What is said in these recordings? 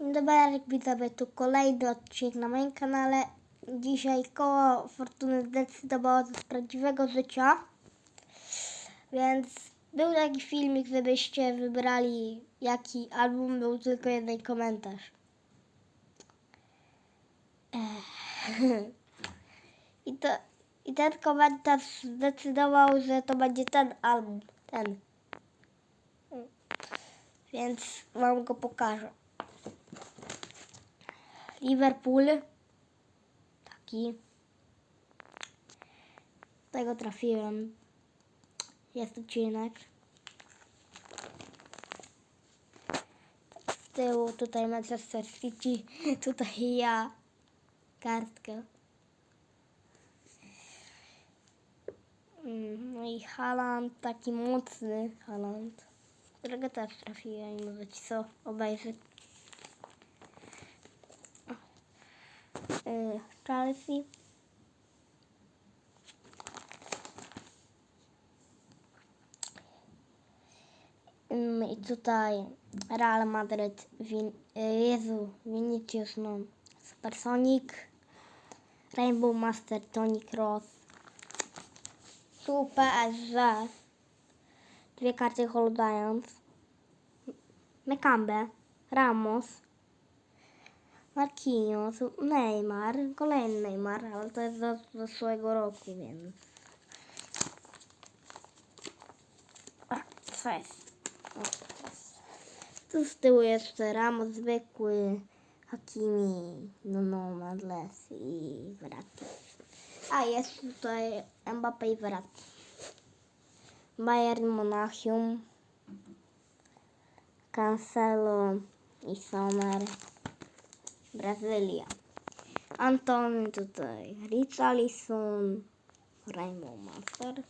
Dobra, widzowie, tu kolejny odcinek na moim kanale. Dzisiaj koło Fortuny zdecydowało z prawdziwego życia. Więc był taki filmik, żebyście wybrali jaki album, był tylko jeden komentarz. I, to, I ten komentarz zdecydował, że to będzie ten album. Ten. Więc wam go pokażę. Liverpool. Taki. Tego trafiłem. Jest odcinek. Z tyłu tutaj Manchester City. Tutaj ja. Kartkę. Mm, No i Haaland, taki mocny Haaland, którego też trafiłem i możecie co obejrzeć. Chelsea. Mm, I tutaj Real Madrid, Win, y, Jezu, Vinicius, no, Supersonic, Rainbow Master, Tony Cross, Super PSG, dwie karty holdając, Mekambe, Ramos, Marquinhos, Neymar, kolejny Neymar, ale to jest z zeszłego roku, więc... A, co jest? O. Tu z tyłu jeszcze Ramos zwykły, Hakimi, Nuno Madles i Verratti. A jest tutaj Mbappé i Verratti. Bayern Monachium, Cancelo i Sommer. Brazylia. Antony tutaj, Richarlison, Rainbow Master.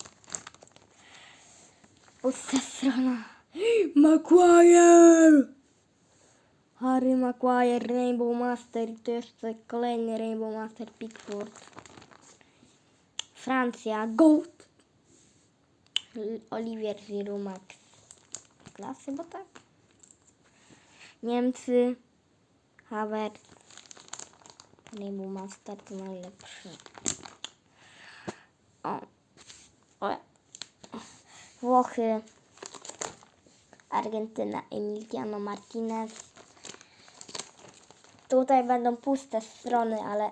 Pusta strona. Maguire! Harry Maguire, Rainbow Master i to jeszcze kolejny Rainbow Master Pickford. Francja. L- Olivier Giroud Max. Klasy, bo tak. Niemcy, Havertz. Rainbow Master to najlepszy. O. o. Włochy. Argentyna, Emiliano Martinez. Tutaj będą puste strony, ale...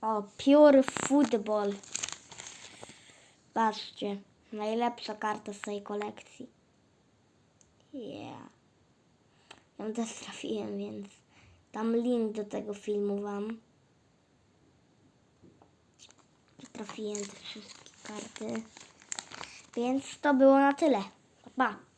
O, Pure Football. Patrzcie, najlepsza karta z tej kolekcji. Yeah. Ja też trafiłem, więc dam link do tego filmu wam. Trafiłem te wszystkie karty. Więc to było na tyle. Pa.